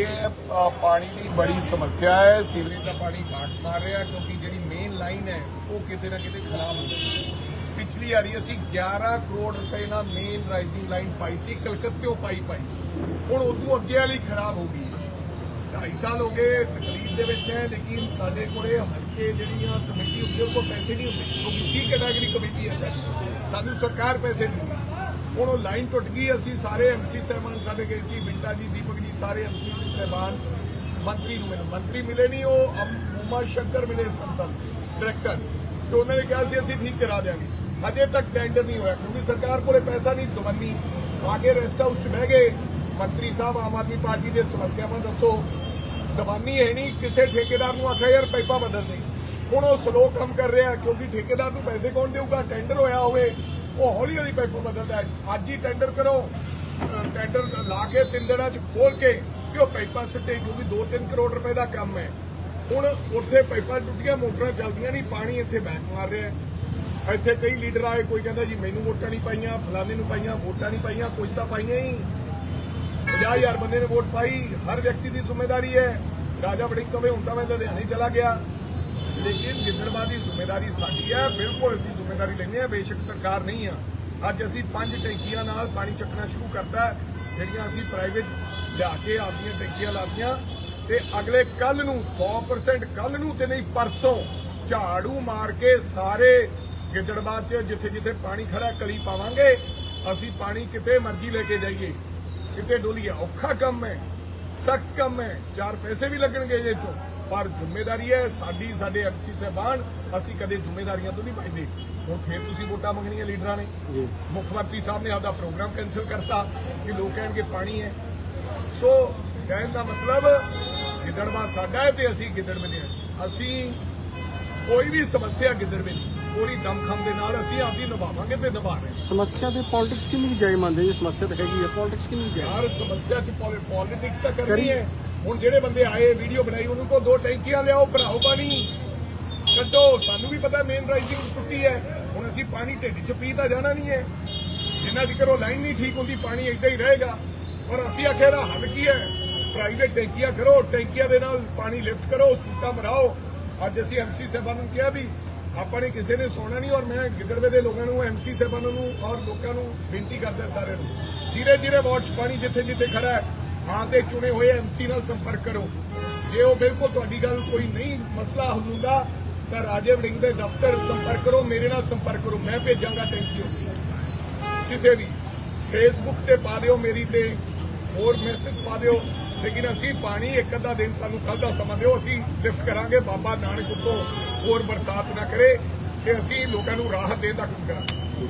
ਇਹ ਪਾਣੀ ਦੀ ਬੜੀ ਸਮੱਸਿਆ ਹੈ। ਸੀਵਰੇਜ ਦਾ ਪਾਣੀ ਘਾਟ ਮਾਰ ਰਿਹਾ ਕਿਉਂਕਿ ਜਿਹੜੀ ਮੇਨ ਲਾਈਨ ਹੈ, ਉਹ ਕਿਤੇ ਨਾ ਕਿਤੇ ਖਰਾਬ ਹੋ। ਗਈ ਪਿਛਲੀ ਵਾਰੀ ਅਸੀਂ 11 ਕਰੋੜ ਰੁਪਏ ਨਾਲ ਮੇਨ ਰਾਈਜ਼ਿੰਗ ਲਾਈਨ ਪਾਈ ਸੀ ਕਲਕੱਤੇੋਂ ਪਾਈ ਪਾਈ ਸੀ। ਹੁਣ ਉਦੋਂ ਅੱਗੇ ਵਾਲੀ ਖਰਾਬ ਹੋ ਗਈ ਢਾਈ ਸਾਲ ਹੋ ਗਏ, ਤਕਲੀਫ ਦੇ ਵਿੱਚ ਹੈ, ਲੇਕਿਨ ਸਾਡੇ ਕੋਲੇ ਹਲਕੇ ਜਿਹੜੀਆਂ ਕਮੇਟੀ ਹੁੰਦੀ ਉਹ ਕੋਲ ਪੈਸੇ ਨਹੀਂ ਹੁੰਦੇ। ਕਿਉਂਕਿ ਸੀ ਕੈਟਾਗਰੀ ਕਮੇਟੀ ਹੈ ਸਾਡੀ। ਸਾਨੂੰ ਸਰਕਾਰ ਪੈਸੇ ਦਿੰਦੀ ਹੁਣ ਉਹ ਲਾਈਨ ਟੁੱਟ ਗਈ, ਅਸੀਂ ਸਾਰੇ ਐਮਸੀ ਸਾਹਿਬਾਨ ਸਾਡੇ ਗਏ ਸੀ, ਬਿੰਟਾ ਜੀ, ਦੀਪਕ ਜੀ, ਸਾਰੇ ਐਮਸੀ ਸਾਹਿਬਾਨ। ਮੰਤਰੀ ਨੂੰ ਮਿਲੇ। ਮੰਤਰੀ ਮਿਲੇ ਨਹੀਂ, ਉਹ ਉਮਾ ਸ਼ੰਕਰ ਮਿਲੇ ਸੰਸਦ ਡਾਇਰੈਕਟਰ ਤੇ ਉਹਨਾਂ ਨੇ ਕਿਹਾ ਸੀ, ਅਸੀਂ ਠੀਕ ਕਰਾ ਦਿਆਂਗੇ। ਅਜੇ ਤੱਕ ਟੈਂਡਰ ਨਹੀਂ ਹੋਇਆ, ਕਿਉਂਕਿ ਸਰਕਾਰ ਕੋਲੇ ਪੈਸਾ ਨਹੀਂ, ਦਵੰਨੀ। ਆ ਕੇ ਰੈਸਟ ਹਾਊਸ 'ਚ ਬਹਿ ਗਏ। ਮੰਤਰੀ ਸਾਹਿਬ, ਆਮ ਆਦਮੀ ਪਾਰਟੀ ਦੇ ਸਮੱਸਿਆਵਾਂ ਦੱਸੋ। ਦਵਾਨੀ ਹੈ ਨਹੀਂ, ਕਿਸੇ ਠੇਕੇਦਾਰ ਨੂੰ ਆਖਿਆ, ਯਾਰ, ਪਾਈਪਾਂ ਬਦਲ ਦੇ ਹੁਣ ਉਹ ਸਲੋ ਕੰਮ ਕਰ ਰਿਹਾ, ਕਿਉਂਕਿ ਠੇਕੇਦਾਰ ਨੂੰ ਪੈਸੇ ਕੌਣ ਦੇਊਗਾ? ਟੈਂਡਰ ਹੋਇਆ ਹੋਵੇ। ਉਹ ਹੌਲੀ ਹੌਲੀ ਪਾਈਪਾਂ ਬਦਲਦਾ ਹੈ। ਅੱਜ ਹੀ ਟੈਂਡਰ ਕਰੋ। ਟੈਂਡਰ ਲਾ ਕੇ ਤਿੰਨ ਦਿਨਾਂ ਚ ਖੋਲ ਕੇ ਕਿ ਉਹ ਪਾਈਪਾਂ ਸਿੱਟੇ, ਕਿਉਂਕਿ 2-3 ਕਰੋੜ ਰੁਪਏ ਦਾ ਕੰਮ ਹੈ। ਹੁਣ ਉੱਥੇ ਪਾਈਪਾਂ ਟੁੱਟੀਆਂ, ਮੋਟਰਾਂ ਚੱਲਦੀਆਂ ਨਹੀਂ, ਪਾਣੀ ਇੱਥੇ ਬੈਕ ਮਾਰ ਰਿਹਾ ਇੱਥੇ ਕਈ ਲੀਡਰ ਆਏ, ਕੋਈ ਕਹਿੰਦਾ ਜੀ ਮੈਨੂੰ ਵੋਟਾਂ ਨਹੀਂ ਪਾਈਆਂ, ਫਲਾਣੇ ਨੂੰ ਪਾਈਆਂ, ਵੋਟਾਂ ਨਹੀਂ ਪਾਈਆਂ ਕੁਝ ਤਾਂ ਪਾਈਆਂ ਹੀ। 50000 ਬੰਦੇ ਨੇ ਵੋਟ ਪਾਈ, ਹਰ ਵਿਅਕਤੀ ਦੀ ਜ਼ਿੰਮੇਵਾਰੀ ਹੈ। ਰਾਜਾ ਬੜੀ ਕਵੇ ਹੁਣ ਤਾਂ ਮੈਂ ਲੁਧਿਆਣੇ ਚਲਾ ਗਿਆ। ਲੇਕਿਨ ਗਿੱਦੜਬਾਹ ਦੀ ਜ਼ਿੰਮੇਵਾਰੀ ਸਾਡੀ ਹੈ, ਬਿਲਕੁਲ ਅਸੀਂ ਜ਼ਿੰਮੇਵਾਰੀ ਲੈਂਦੇ ਹਾਂ, ਬੇਸ਼ੱਕ ਸਰਕਾਰ ਨਹੀਂ ਆ। ਅੱਜ ਅਸੀਂ ਪੰਜ ਟੈਂਕੀਆਂ ਨਾਲ ਪਾਣੀ ਚੱਕਣਾ ਸ਼ੁਰੂ ਕਰਤਾ ਜਿਹੜੀਆਂ ਅਸੀਂ ਪ੍ਰਾਈਵੇਟ ਲਿਆ ਕੇ ਆਪਦੀਆਂ ਟੈਂਕੀਆਂ ਲਾਤੀਆਂ। ਤੇ ਅਗਲੇ ਕੱਲ ਨੂੰ 100% ਕੱਲ ਨੂੰ ਤੇ ਨਹੀਂ, ਪਰਸੋਂ ਝਾੜੂ ਮਾਰ ਕੇ ਸਾਰੇ ਗਿੱਦੜਬਾਹ 'ਚ ਜਿੱਥੇ ਜਿੱਥੇ ਪਾਣੀ ਖੜਾ ਕਲੀ ਪਾਵਾਂਗੇ। ਅਸੀਂ ਪਾਣੀ ਕਿਤੇ ਮਰਜ਼ੀ ਲੈ ਕੇ ਜਾਈਏ। ਕਿਤੇ ਡੋਲੀਏ, ਔਖਾ ਕੰਮ ਹੈ, ਸਖਤ ਕੰਮ ਹੈ, ਚਾਰ ਪੈਸੇ ਵੀ ਲੱਗਣਗੇ ਇਹ ਤੋਂ ਪਰ ਜ਼ਿੰਮੇਵਾਰੀ ਹੈ ਸਾਡੀ ਸਾਡੇ ਐਮਸੀ ਸਾਹਿਬਾਨ। ਅਸੀਂ ਕਦੇ ਜ਼ਿੰਮੇਵਾਰੀਆਂ ਤੋਂ ਨਹੀਂ ਭੱਜਦੇ ਹੁਣ ਫੇਰ ਤੁਸੀਂ ਵੋਟਾਂ ਮੰਗਣੀਆਂ ਲੀਡਰਾਂ ਨੇ। ਮੁੱਖ ਮੰਤਰੀ ਸਾਹਿਬ ਨੇ ਆਪਦਾ ਪ੍ਰੋਗਰਾਮ ਕੈਨਸਲ ਕਰਤਾ। ਕਿ ਲੋਕ ਕਹਿਣਗੇ ਪਾਣੀ ਹੈ। ਸੋ ਕਹਿਣ ਦਾ ਮਤਲਬ ਗਿੱਦੜਵਾ ਸਾਡਾ ਹੈ ਤੇ ਅਸੀਂ ਗਿੱਦੜ ਹਾਂ। ਅਸੀਂ ਕੋਈ ਵੀ ਸਮੱਸਿਆ ਗਿੱਦੜ ਵਿੱਚ ਪੂਰੀ ਦਮਖਮ ਦੇ ਨਾਲ ਅਸੀਂ ਆਪਦੀ ਨਿਭਾਵਾਂਗੇ ਤੇ ਨਿਭਾ ਰਹੇ ਸਮੱਸਿਆ ਦੇ ਪੋਲਿਟਿਕਸ ਕਿੰਨੀ ਜਾਇ ਮੰਨਦੇ ਜੀ ਸਮੱਸਿਆ ਤਾਂ ਹੈਗੀ ਹੈ ਪੋਲਿਟਿਕਸ ਕਿੰਨੀ ਜਾਇ ਯਾਰ ਸਮੱਸਿਆ ਚ ਪੋਲਿਟਿਕਸ ਤਾਂ ਕਰਨੀ ਕਰੀ। ਹੈ। ਹੁਣ ਜਿਹੜੇ ਬੰਦੇ ਆਏ ਵੀਡੀਓ ਬਣਾਈ, ਉਹਨੂੰ ਕੋ ਦੋ ਟੈਂਕੀਆਂ ਲਿਆਓ, ਭਰਾਓ ਪਾਣੀ। ਕੱਢੋ। ਸਾਨੂੰ ਵੀ ਪਤਾ ਮੇਨ ਰਾਈਜ਼ਿੰਗ ਟੁੱਟੀ ਹੈ। ਹੁਣ ਅਸੀਂ ਪਾਣੀ ਢਿੱਡ ਚ ਪੀ ਤਾਂ ਜਾਣਾ ਨਹੀਂ ਹੈ। ਜਿੰਨਾ ਚਿਰ ਉਹ ਲਾਈਨ ਨਹੀਂ ਠੀਕ ਹੁੰਦੀ, ਪਾਣੀ ਏਦਾਂ ਹੀ ਰਹੇਗਾ। ਪਰ ਅਸੀਂ ਆਖਿਆ ਦਾ ਹੱਲ ਕੀ ਹੈ? ਪ੍ਰਾਈਵੇਟ ਟੈਂਕੀਆਂ ਕਰੋ, ਟੈਂਕੀਆਂ ਦੇ ਨਾਲ ਪਾਣੀ ਲਿਫਟ ਕਰੋ, ਸੂਟਾ ਮਰਾਓ ਅੱਜ ਅਸੀਂ ਐਮਸੀ ਸਾਹਿਬਾਨ ਨੂੰ ਕਿਹਾ ਵੀ, ਆਪਾਂ ਨੇ ਕਿਸੇ ਨੇ ਸੋਣਾ ਨਹੀਂ ਔਰ ਮੈਂ ਗਿੱਦੜਵੇ ਦੇ ਲੋਕਾਂ ਨੂੰ ਐਮਸੀ ਸਾਹਿਬਾਨਾਂ ਨੂੰ ਔਰ ਲੋਕਾਂ ਨੂੰ ਬੇਨਤੀ ਕਰਦਾ ਸਾਰਿਆਂ ਨੂੰ। ਜੀਰੇ ਜੀਰੇ ਵਾਰਡ ਚ ਪਾਣੀ ਜਿੱਥੇ ਜਿੱਥੇ ਖੜਾ ਹੈ। ਹਾਂ ਤੇ ਚੁਣੇ ਹੋਏ ਐਮਸੀ ਨਾਲ ਸੰਪਰਕ ਕਰੋ। ਜੇ ਉਹ ਬਿਲਕੁਲ ਤੁਹਾਡੀ ਗੱਲ ਕੋਈ ਨਹੀਂ ਮਸਲਾ ਹੱਲ ਹੁੰਦਾ, ਤਾਂ ਰਾਜੇ ਵੜਿੰਗ ਦੇ ਦਫ਼ਤਰ ਸੰਪਰਕ ਕਰੋ, ਮੇਰੇ ਨਾਲ ਸੰਪਰਕ ਕਰੋ, ਮੈਂ ਭੇਜਾਂਗਾ ਟੈਂਕੀ ਕਿਸੇ ਵੀ ਫੇਸਬੁੱਕ ਤੇ ਪਾ ਦਿਓ ਮੇਰੀ ਤੇ, ਹੋਰ ਮੈਸੇਜ ਪਾ ਦਿਓ, ਲੇਕਿਨ ਅਸੀਂ ਪਾਣੀ ਇੱਕ ਅੱਧਾ ਦਿਨ ਸਾਨੂੰ ਕੱਲ ਦਾ ਸਮਾਂ ਦਿਓ, ਅਸੀਂ ਲਿਫਟ ਕਰਾਂਗੇ, ਬਾਬਾ ਨਾਨਕ ਉੱਤੋਂ ਹੋਰ ਬਰਸਾਤ ਨਾ ਕਰੇ, ਤੇ ਅਸੀਂ ਲੋਕਾਂ ਨੂੰ ਰਾਹਤ ਦੇਣ ਦਾ ਕੰਮ ਕਰਾਂਗੇ।